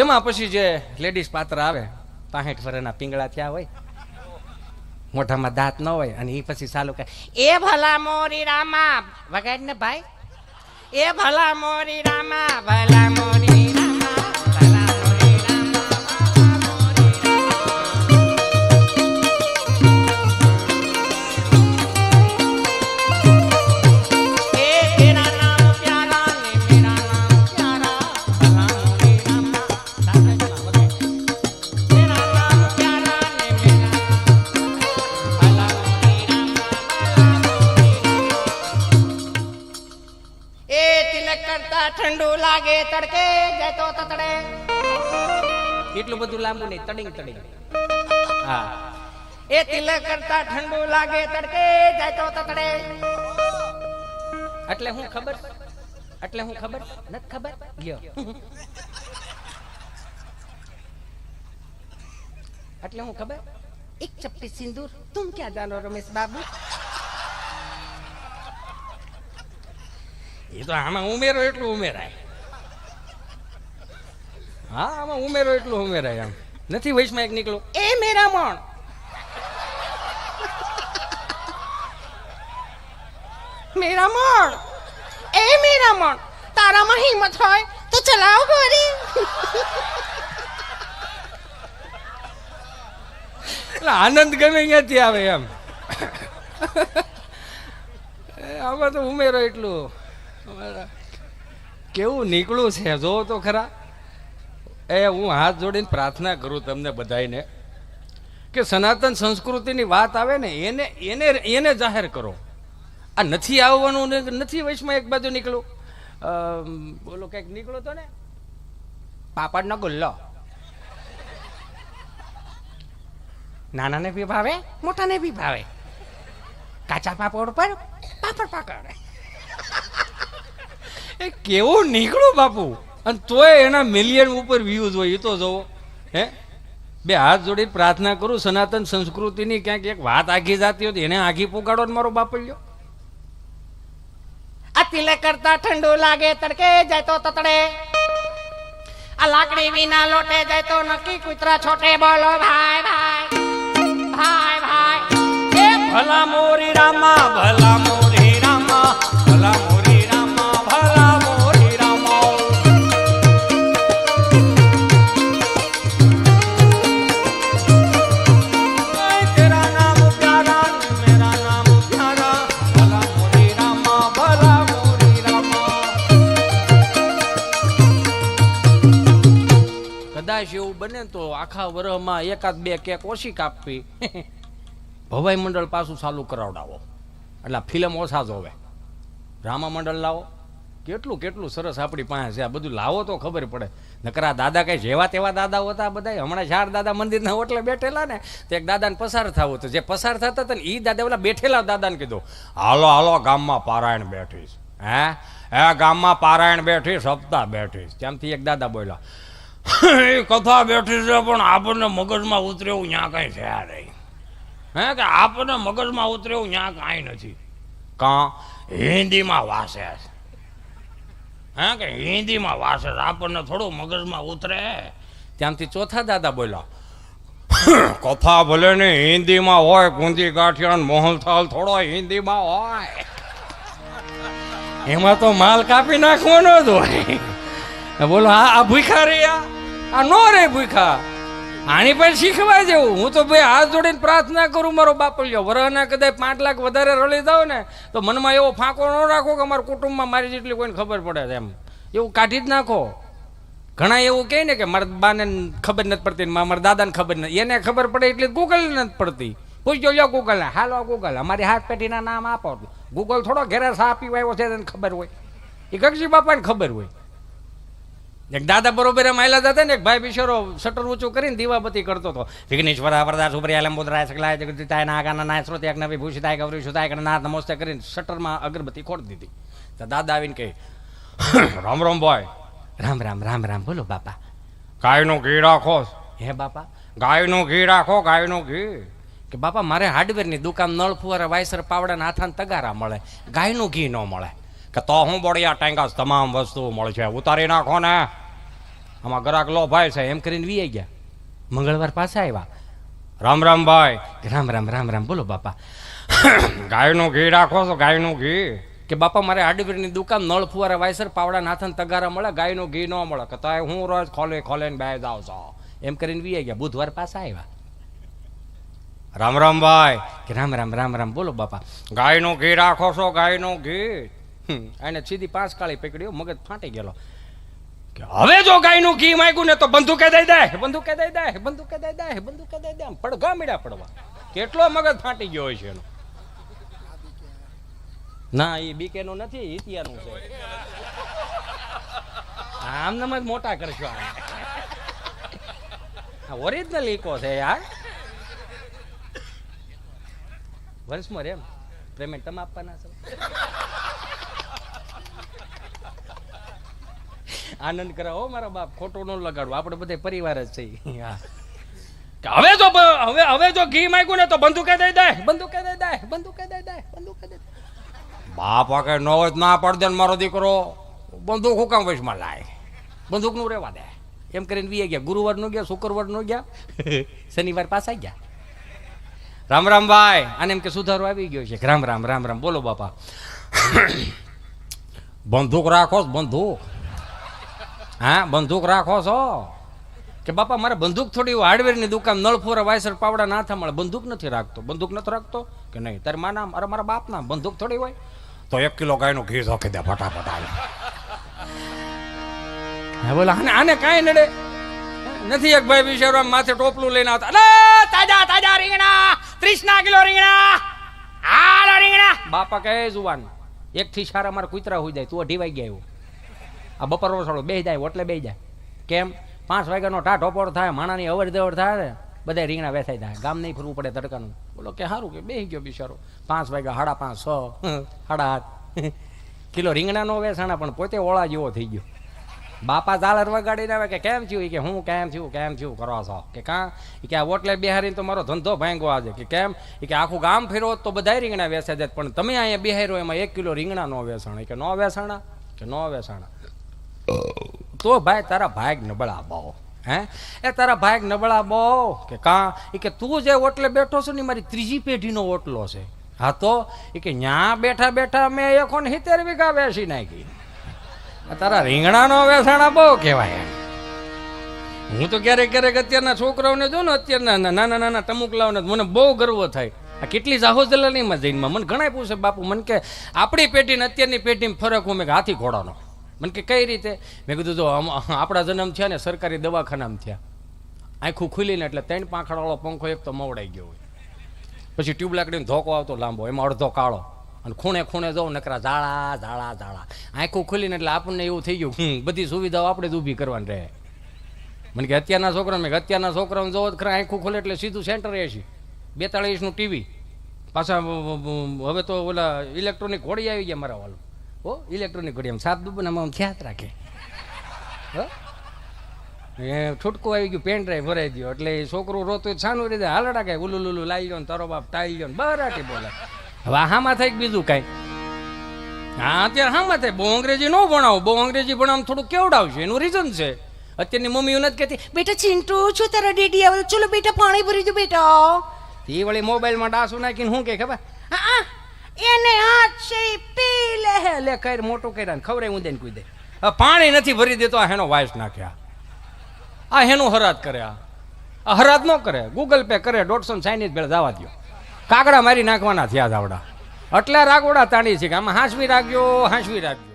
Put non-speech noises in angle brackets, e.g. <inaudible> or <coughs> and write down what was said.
એમાં પછી જે લેડીઝ પાત્ર આવે, પાસઠ વર્ષના પિંગળા થયા હોય, મોઢામાં દાંત ન હોય, અને એ પછી ચાલુ કરે એ ભલા મોરી રામા. વગાડ ને ભાઈ, એ ભલા મોરી રામા, ભલા મોરી ઠંડુ લાગે તડકે જતો તતડે. એટલું બધું લાંબુ નહીં તડિંગ તડિંગ હા. એ તિલક કરતા ઠંડુ લાગે તડકે જતો તતડે. એટલે હું ખબર? એટલે હું ખબર? નથી ખબર? ગયો. એટલે હું ખબર? એક ચપટી સિંદૂર તું ક્યાં જાનો રમેશ બાબુ? એ તો આમાં ઉમેરો એટલું ઉમેરાય. હા, આમાં ઉમેરો એટલું ઉમેરાય આમ નથી વૈશમાં એક નીકળો, એ મેરા મણ મેરા મણ એ મેરા મણ તારામાં હિંમત હોય તો ચલાવ ગોરી. આનંદ ગમે અહીંયાથી આવે એમ. આમાં તો ઉમેરો એટલું. કેવું નીકળું છે? જોવો તો ખરા. એ હું હાથ જોડીને પ્રાર્થના કરું તમને બધાને કે સનાતન સંસ્કૃતિની વાત આવે ને, એને એને એને જાહેર કરો. આ નથી આવવાનું નથી વયસમાં એક બાજુ નીકળું. બોલો કંઈક નીકળો તો ને. પાપડનો ગુલ્લો. નાનાને બી ભાવે મોટાને બી ભાવે કાચા પાપડ પર પાપડ પાકડ. એ કેવું નીકળું બાપુ? અને તોય એના મિલિયન ઉપર વ્યૂઝ હોય એ તો જોવો. હે? બે હાથ જોડી પ્રાર્થના કરું, સનાતન સંસ્કૃતિની ક્યાંક એક વાત આખી જાતી હોય એને આઘી પુગાડો ને મારો બાપલ્યો આ તિલક કરતા ઠંડુ લાગે, તડકે જાય તો તતડે. આ લાકડી વિના લોટે જાય તો નક્કી કૂતરા છોટે બોલો, ભાઈ ભાઈ ભાઈ કદાચ એવું બને તો આખા વર્ષમાં એકાદ બે કેક ઓછી કાપવી. <laughs> ભવાઈ મંડળ પાછું ચાલુ કરાવડાવો. એટલે ફિલ્મ ઓછા જોવે રામા મંડળ લાવો. કેટલું કેટલું સરસ આપણી પાસે છે. આ બધું લાવો તો ખબર પડે. નકરા દાદા કઈ જેવા તેવા દાદા હતા બધા હમણાં ચાર દાદા મંદિરના ઓટલે બેઠેલા ને, તો એક દાદાને પસાર થવું હતું. જે પસાર થતા હતા ને એ દાદા ઓલા બેઠેલા દાદાને કીધું, હાલો હાલો, ગામમાં પારાયણ બેઠીશ. હે? હે, ગામમાં પારાયણ બેઠી સપ્તાહ બેઠીશ. ત્યાંથી એક દાદા બોલ્યા <laughs> એ કથા બેઠી છે, પણ આપણને મગજમાં ઉતરેવું ત્યાં કઈ છે નહીં. હે કે આપણને મગજમાં ઉતરેવું ત્યાં કાંઈ નથી. કાં? હિન્દીમાં વાસે છે. હે કે હિન્દીમાં વાસે આપણને થોડું મગજમાં ઉતરે. ત્યાંથી ચોથા દાદા બોલ્યા, <laughs> કથા ભલે ને હિન્દીમાં હોય, કુંદી ગાંઠિયા મોહનથાલ થોડો હિન્દીમાં હોય. એમાં તો માલ કાપી નાખવાનો જ હોય. બોલો, આ આ ભૂખા રે આ નો રે ભૂખા. આની પણ શીખવા જેવું. હું તો ભાઈ હાથ જોડીને પ્રાર્થના કરું મારો બાપલ્યો. વરહના કદાચ પાંચ લાખ વધારે રળી જાવ ને, તો મનમાં એવો ફાંકો ન રાખો કે અમારા કુટુંબમાં મારી જેટલી કોઈને ખબર પડે એમ. એવું કાઢી જ નાખો. ઘણા એવું કહે ને કે મારા બાને ખબર નથી પડતી મારા દાદાને ખબર નથી. એને ખબર પડે એટલે ગૂગલ નથી પડતી. પૂછજો લ્યો ગૂગલ હાલો ગૂગલ અમારી હાથ પેઢીના નામ આપો. ગૂગલ થોડો ઘેરા સા પીવા આવ્યો છે તેને ખબર હોય. એ ગગજી બાપાને ખબર હોય. એક દાદા બરોબર માયલા હતા ને એક ભાઈ બિશોરો શટર ઊંચું કરીને દીવાબત્તી કરતો હતો. વિઘ્નેશ્વર વરદા સુપ્રિયા લંબોદરાય સકલાય જગદીતાય નાગાના નાય શ્રોત એક નવી ભૂષિતાય ગૌરી સુતાય કરે નાથ નમસ્તે કરીને શટરમાં અગરબત્તી ખોડી દીધી. તો દાદા આવીને કહે રામ રામ ભાઈ. રામ રામ રામ રામ બોલો બાપા. ગાયનું ઘી રાખો. હે બાપા. ગાયનું ઘી રાખો ગાયનું ઘી. કે બાપા મારે હાર્ડવેરની દુકાન નળ ફુવારા વાયસર પાવડાના હાથાને તગારા મળે. ગાયનું ઘી ન મળે. કે તો હું બળિયા ટેંગાસ તમામ વસ્તુઓ મળે છે ઉતારી નાખો ને. આમાં ગરાક લો ભાઈ છે એમ કરીને વી ગયા. મંગળવાર પાછા આવ્યા. રામ રામ ભાઈ. રામ રામ રામ રામ. બોલો બાપા. ગાયનું ઘી રાખો છો, ગાયનું ઘી. કે બાપા, મારે હાર્ડવેરની દુકાન નળ ફુવારા વાયસર, પાવડા નાથન તગારા મળે, ગાયનું ઘી ન મળે. કે તો હું રોજ ખોલે ખોલે ને બે જાવ છો. એમ કરીને વી ગયા. બુધવાર પાછા આવ્યા. રામ રામ ભાઈ. કે રામ રામ રામ રામ. બોલો બાપા. ગાયનું ઘી રાખો છો, ગાયનું ઘી. એને સીધી પાંચ કાળી પકડ્યો મગજ ફાટી ગયેલો. કે હવે જો ગાયનું ઘી માંગ્યું ને તો બંદૂકે દઈ દે, બંદૂકે દઈ દે, બંદૂકે દઈ દે, બંદૂકે દઈ દે પડઘા મીડા પડવા. કેટલો મગજ ફાટી ગયો હોય છે એનો. ના, એ બીકે નું નથી ઇતિયાનું છે. આમ નામ જ મોટા કરશો આ ઓરિજિનલ ઈકો છે યાર વર્ષમાં રેમ પેમેન્ટ તમે આપવાના છો. આનંદ કરાવો. મારા બાપ, ખોટો ન લગાડવો આપણે બધે પરિવાર જ છે હા. હવે જો હવે હવે જો ઘી માંગ્યું ને તો બંદૂકે દઈ દે. બંદૂકે દઈ દે. બંદૂકે દઈ દે. બંદૂકે દઈ દે. બાપ કે ન હોય ના પડ મારો દીકરો. બંદૂક હુકામ વૈશમાં લાય. બંદૂકનું રહેવા દે. એમ કરીને વીએ ગયા. ગુરુવારનું ગયા, શુક્રવારનું ગયા. <laughs> શનિવાર પાછા ગયા. રામ રામ ભાઈ. આને એમ કે સુધારો આવી ગયો છે. રામ રામ રામ રામ. બોલો બાપા. <coughs> બંદૂક રાખો બંદૂક. હા બંદૂક રાખો છો? કે બાપા મારે બંદૂક થોડી હાર્ડવેરની દુકાન નળફોરા વાયસર પાવડા ના મળે બંદૂક નથી રાખતો. બંદૂક નથી રાખતો? કે નહીં? તારે માના અરે મારા બાપના બંદૂક થોડી હોય? તો એક કિલો ગાયનું ઘી ધોકી દે ફટાફટ આવે હા બોલા આને આને કાંઈ નડે? નથી એક ભાઈ બિચારો માથે ટોપલું લઈને આવતા. અરે તાજા તાજા રીંગણા! ત્રીસના કિલો રીંગણા! હાલો રીંગણા! બાપા કહે જુવાન એક થી સારા મારા કૂતરા હોઈ જાય. તું અઢી વાગ્યા આવ્યો. આ બપોરનો વસાડો બે જાય એટલે બે જાય. કેમ? પાંચ વાગ્યાનો ટાઢો પોળ થાય, માણાની અવર જવર થાય ને બધા રીંગણા વેસાઈ જાય. ગામ નહીં ફરવું પડે તડકાનું. બોલો કે સારું કે બે ગયો બિચારો. પાંચ વાગ્યા, સાડા પાંચ છ સાડા આઠ. કિલો રીંગણાનો વેસાણા, પણ પોતે ઓળા જેવો થઈ ગયો. બાપા ઝાલર વગાડીને આવે કે કેમ થયું? કે હું કેમ થયું કેમ થયું? કરો છો કે કાં? કે આ ઓટલે બિહારીને તો મારો ધંધો ભાંગો આજે. કે કેમ? કે આખું ગામ ફેરવો તો બધા રીંગણા વેસે જાય. પણ તમે અહીંયા બિહાર્યો એમાં એક કિલો રીંગણા નો વેસાણ. કે નો વેસાણા? કે નો વેસાણા. તો ભાઈ તારા ભાગ નબળા બહુ, હે? એ તારા ભાગ નબળા બહુ કે કાં? એ કે તું જે ઓટલે બેઠો છો ને મારી ત્રીજી પેઢીનો ઓટલો છે. હા તો? એ કે ન્યા બેઠા બેઠા મેં એકોન સિત્તેર વીઘા બેસી નાખી. તારા રીંગણાનો વેસાણા બહુ કહેવાય. હું તો ક્યારેક ક્યારેક અત્યારના છોકરાઓને જો ને અત્યારના નાના નાના તમુકલાઓને મને બહુ ગર્વ થાય. આ કેટલી જાહો જલાલીમાં જઈને મને ઘણા પૂછે, બાપુ, મને કે આપણી પેઢી ને અત્યારની પેઢીમાં ફરક હું મેં હાથી ઘોડાનો. મને કે કઈ રીતે? મેં કીધું જો આપણા જન્મ થયા ને સરકારી દવાખાનામાં થયા. આંખું ખુલીને એટલે ત્રણ પાંખડાવાળો પંખો એક તો મવડાઈ ગયો હોય. પછી ટ્યુબ લાકડીનો ધોકો આવતો લાંબો એમાં અડધો કાળો. અને ખૂણે ખૂણે જવું નકરા ઝાડા ઝાડા ઝાડા આંખું ખુલીને એટલે આપણને એવું થઈ ગયું હમ, બધી સુવિધાઓ આપણે જ ઊભી કરવાની રહે. મને કે અત્યારના છોકરા મેં અત્યારના છોકરાઓને જોવો ખરા આંખું ખોલે એટલે સીધું સેન્ટર એસી બેતાળીસનું ટીવી. પાછા હવે તો ઓલા ઇલેક્ટ્રોનિક ઘોડી આવી ગયા મારા વાળું હો ઇલેક્ટ્રોનિક ઘોડી આમ સાત દુબનામાં આમ ખ્યાત રાખે. હો? એ છૂટકો આવી ગયું પેન ડ્રાઈવ ભરાઈ ગયો. એટલે એ છોકરો રોતો છાનું રીતે હાલડા કાંઈ ઉલું લુલું લાવી ગયો તારો બાપ ટાઈ ગયો બરાટી બોલે. હવે હામાં થાય બીજું કાંઈ? હા અત્યારે હામાં થાય? બહુ અંગ્રેજી ન ભણાવો. બહુ અંગ્રેજી ભણાવ થોડું કેવડાવશે એનું રીઝન છે. અત્યારની મમ્મી નથી કહેતી બેટા ચિંટુ છું તારા ડેડી આવે? ચલો બેટા પાણી ભરી દો બેટા. એ વળી મોબાઈલમાં ડાસુ નાખીને શું કે ખબર? હા, એને હાથ છે લે લે કઈ મોટું કર્યા ખવરે ઊંધે ને કૂદે. પાણી નથી ભરી દેતો, આ હેનો વાયસ નાખ્યા. આ હેનું હરાત કરે આ હરાત ન કરે. ગૂગલ પે કરે, દોઢસો ચાઇનીઝ ભેળ જવા દો કાગડા મારી નાખવાના થયા જાવડા એટલે રાગોડા તાણી છે કે આમાં હાંસવી રાખજો હાંસવી રાખજો.